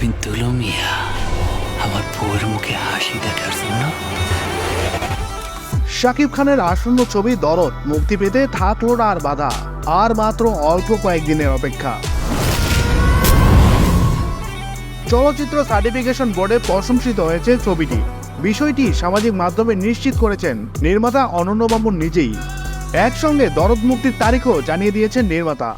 আমি দুলু মিয়া, আমার বউয়ের মুখে হাসি দেখার জন্য। শাকিব খানের আসন্ন ছবি দরদ, মুক্তি পেতে থাকল আর বাধা, আর মাত্র অল্প কয়েকদিনের অপেক্ষা। চলচ্চিত্র সার্টিফিকেশন বোর্ডে প্রশংসিত হয়েছে ছবিটি। বিষয়টি সামাজিক মাধ্যমে নিশ্চিত করেছেন নির্মাতা অনন্য মামুন নিজেই। একসঙ্গে দরদ মুক্তির তারিখও জানিয়ে দিয়েছেন নির্মাতা।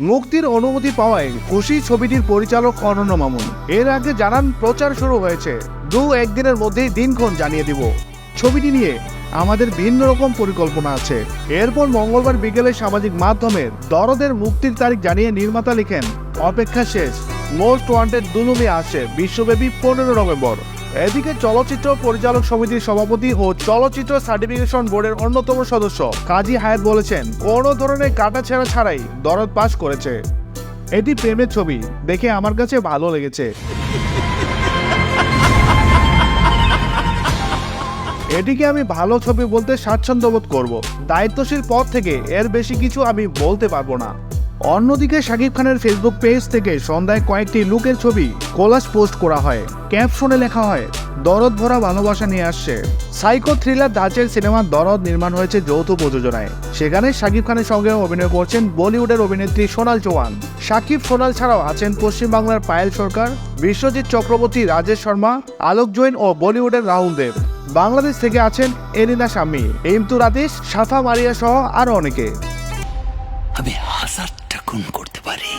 মুক্তির অনুমতি পাওয়ায় খুশি ছবিটির পরিচালক অনন্য মামুন। এর আগে জানান, প্রচার শুরু হয়েছে। দু একদিনের মধ্যেই দিনক্ষণ জানিয়ে দিব। ছবিটি নিয়ে আমাদের ভিন্ন রকম পরিকল্পনা আছে। এরপর মঙ্গলবার বিকেলে সামাজিক মাধ্যমে দরদের মুক্তির তারিখ জানিয়ে নির্মাতা লিখেন, অপেক্ষা শেষ। মোস্ট ওয়ান্টেড দুলুমি আসে বিশ্বব্যাপী পনেরো নভেম্বর। এদিকে চলচ্চিত্র পরিচালক সমিতির সভাপতি ও চলচ্চিত্র সার্টিফিকেশন বোর্ডের অন্যতম সদস্য কাজী হায়াত বলেছেন, কোনো ধরনের কাটাছেঁড়া ছাড়াই দরদ পাশ করেছে। এটি প্রেমের ছবি, দেখে আমার কাছে ভালো লেগেছে। এটিকে আমি ভালো ছবি বলতে স্বাচ্ছন্দ্য বোধ করব। দায়িত্বশীল পদ থেকে এর বেশি কিছু আমি বলতে পারব না। অন্যদিকে শাকিব খানের ফেসবুক পেজ থেকে সন্ধ্যায় কয়েকটি লুকের ছবি কোলাস পোস্ট করা হয়। ক্যাপশনে লেখা হয়, দরদ ভরা ভালোবাসা নিয়ে আসছে। সাইকো থ্রিলার দাচের সিনেমা দরদ নির্মাণ হয়েছে যৌথ প্রযোজনায়। সেখানে শাকিব খানের সঙ্গে অভিনয় করছেন বলিউডের অভিনেত্রী সোনাল চৌহান। শাকিব সোনাল ছাড়াও আছেন পশ্চিমবাংলার পায়েল সরকার, বিশ্বজিৎ চক্রবর্তী, রাজেশ শর্মা, আলোক জৈন ও বলিউডের রাহুল দেব। বাংলাদেশ থেকে আছেন এলিনা শাম্মী ইমতুর আতিশ সাফা মারিয়া সহ আরও অনেকে। খুন করতে পারি।